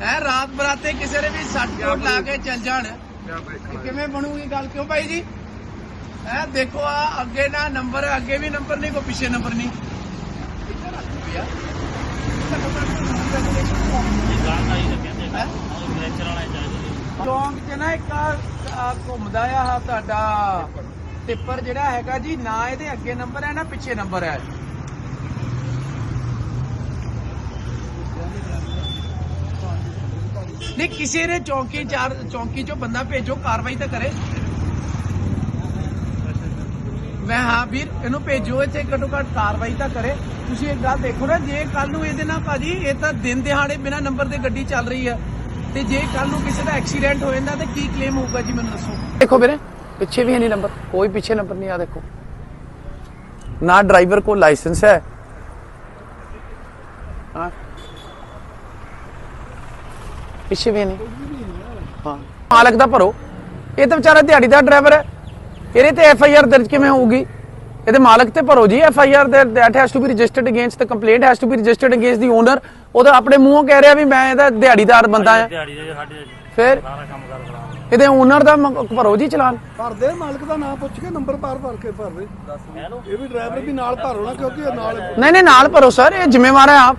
ਹੈ ਰਾਤ ਬਰਾਤੇ ਕਿਸੇ ਨੇ ਵੀ ਸੱਟ ਕੋਟ ਲਾ ਕੇ ਚੱਲ ਜਾਣ। ਕਿਵੇਂ ਬਣੂਗੀ ਗੱਲ ਕਿਉਂ ਭਾਈ ਜੀ? ਹੈ ਦੇਖੋ ਆ ਅੱਗੇ ਨਾ ਨੰਬਰ ਅੱਗੇ ਵੀ ਨੰਬਰ ਨਹੀਂ ਕੋਈ ਪਿੱਛੇ ਨੰਬਰ ਨਹੀਂ? ਚੌਂਕ 'ਚ ਨਾ ਇੱਕ ਘੁੰਮਦਾ ਆ ਤੁਹਾਡਾ ਟਿੱਪਰ ਜਿਹੜਾ ਹੈਗਾ ਜੀ ਨਾ ਇਹਦੇ ਅੱਗੇ ਨੰਬਰ ਹੈ ਨਾ ਪਿੱਛੇ ਨੰਬਰ ਹੈ। ਨਹੀਂ ਕਿਸੇ ਨੇ ਚੌਂਕੀ ਚਾਰ ਚੌਂਕੀ ਚੋਂ ਬੰਦਾ ਭੇਜੋ, ਕਾਰਵਾਈ ਤਾਂ ਕਰੇ। ਮੈਂ ਹਾਂ ਵੀਰ, ਇਹਨੂੰ ਭੇਜੋ, ਇੱਥੇ ਘੱਟੋ ਘੱਟ ਕਾਰਵਾਈ ਤਾਂ ਕਰੇ। ਤੁਸੀਂ ਇੱਕ ਗੱਲ ਦੇਖੋ ਨਾ, ਜੇ ਕੱਲ ਨੂੰ ਇਹਦੇ ਨਾਲ ਭਾਜੀ, ਇਹ ਤਾਂ ਦਿਨ ਦਿਹਾੜੇ ਬਿਨਾ ਨੰਬਰ ਦੇ ਗੱਡੀ ਚੱਲ ਰਹੀ ਹੈ। ਤੇ ਜੇ ਕੱਲ ਨੂੰ ਕਿਸੇ ਦਾ ਐਕਸੀਡੈਂਟ ਹੋ ਜਾਂਦਾ, ਤਾਂ ਕੀ ਕਲੇਮ ਹੋਊਗਾ ਜੀ ਮੈਨੂੰ ਦੱਸੋ? ਦੇਖੋ ਵੀਰੇ, ਪਿੱਛੇ ਵੀ ਹੈ ਨਹੀਂ ਨੰਬਰ, ਕੋਈ ਪਿੱਛੇ ਨੰਬਰ ਨਹੀਂ ਆ ਦੇਖੋ। ਨਾ ਡਰਾਈਵਰ ਕੋ ਲਾਇਸੈਂਸ ਹੈ। ਹਾਂ। ਪਿੱਛੇ ਵੀ ਨਹੀਂ ਹਾਂ। ਮਾਲਕ ਦਾ ਭਰੋ। ਇਹ ਤਾਂ ਵਿਚਾਰਾ ਦਿਹਾੜੀ ਦਾ ਡਰਾਈਵਰ ਹੈ। ਇਹਦੇ ਤੇ ਐਫ ਆਈ ਆਰ ਦਰਜ ਕਿਵੇਂ ਹੋਊਗੀ? ਇਹਦੇ ਮਾਲਕ ਤੇ ਭਰੋ ਜੀ। F I R that has to be registered against the complaint has to be registered against the owner ਉਹਦਾ ਆਪਣੇ ਮੂੰਹੋਂ ਕਹਿ ਰਿਹਾ ਵੀ ਮੈਂ ਇਹਦਾ ਦਿਹਾੜੀਦਾਰ ਬੰਦਾ ਆ ਦਿਹਾੜੀ ਦੇ ਸਾਡੇ ਫਿਰ? ਇਹਦੇ ਓਨਰ ਦਾ ਭਰੋ ਜੀ ਚਲਾਨ। ਭਰਦੇ ਮਾਲਕ ਦਾ ਨਾਮ ਪੁੱਛ ਕੇ ਨੰਬਰ ਪਾਰ ਭਰ ਕੇ ਭਰਦੇ ਇਹ ਵੀ ਡਰਾਈਵਰ ਵੀ ਨਾਲ ਭਰੋ ਨਾ ਕਿਉਂਕਿ ਨਾਲ ਨਹੀਂ ਨਹੀਂ ਨਾਲ ਭਰੋ ਸਰ। ਇਹ ਜ਼ਿੰਮੇਵਾਰ ਹੈ ਆਪ।